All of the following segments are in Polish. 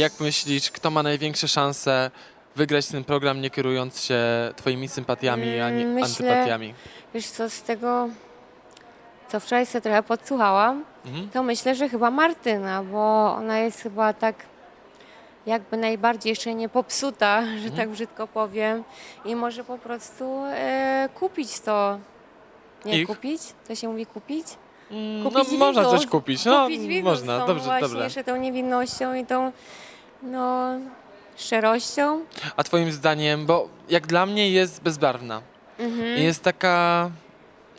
Jak myślisz, kto ma największe szanse wygrać ten program, nie kierując się twoimi sympatiami, ani Mm, myślę- antypatiami? Wiesz co, z tego, co wczoraj sobie trochę podsłuchałam, Mhm. to myślę, że chyba Martyna, bo ona jest chyba tak jakby najbardziej jeszcze nie popsuta, że Mhm. tak brzydko powiem i może po prostu e, kupić to. Nie Ich? kupić? To się mówi kupić? Mm, Kupić no, można coś kupić. No, kupić można, z tą dobrze, właśnie dobrze. jeszcze tą niewinnością i tą no, szczerością. A twoim zdaniem, bo jak dla mnie jest bezbarwna Mhm. i jest taka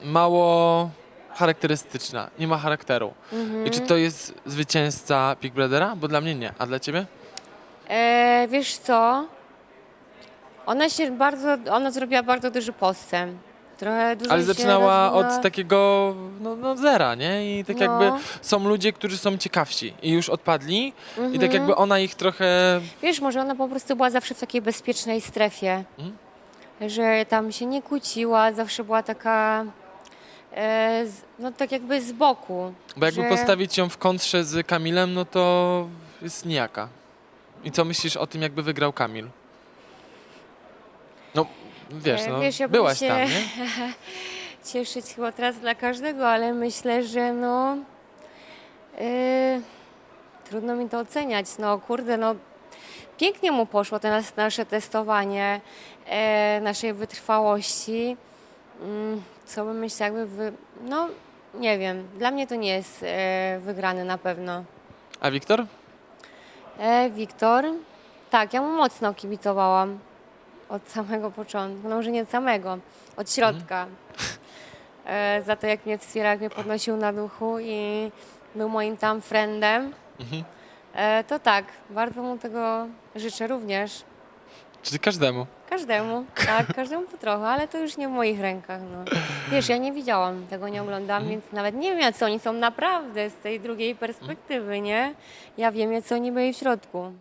mało charakterystyczna, nie ma charakteru. Mhm. I czy to jest zwycięzca Big Brothera? Bo dla mnie nie. A dla ciebie? E, wiesz co? Ona się bardzo, ona zrobiła bardzo duży postęp. Trochę dużo Ale się zaczynała rozwinęła. od takiego no, no zera, nie? I tak No. jakby są ludzie, którzy są ciekawsi i już odpadli i tak Mhm. jakby ona ich trochę... Wiesz, może ona po prostu była zawsze w takiej bezpiecznej strefie. Mhm. Że tam się nie kłóciła, zawsze była taka, e, z, no tak jakby z boku. Bo jakby że- postawić ją w kontrze z Kamilem, no to jest nijaka. I co myślisz o tym, jakby wygrał Kamil? No, wiesz, E, no, wiesz, ja bym byłaś się- tam, nie? cieszyć chyba teraz dla każdego, ale myślę, że no yy, trudno mi to oceniać. No kurde, no pięknie mu poszło to nas, nasze testowanie e, naszej wytrwałości. Mm, co bym myślała, jakby wy, no nie wiem, dla mnie to nie jest e, wygrany na pewno. A Wiktor? E, Wiktor, tak, ja mu mocno kibicowałam od samego początku, no może nie od samego, od środka. E, za to, jak mnie wspierał, jak mnie podnosił na duchu i był moim tam friendem. Mhm. E, to tak, bardzo mu tego życzę również. Czyli każdemu. Każdemu, tak, każdemu po trochę, ale to już nie w moich rękach. No. Wiesz, ja nie widziałam, tego nie oglądam, więc nawet nie wiem, jacy oni są naprawdę z tej drugiej perspektywy, nie? Ja wiem, jacy oni byli w środku.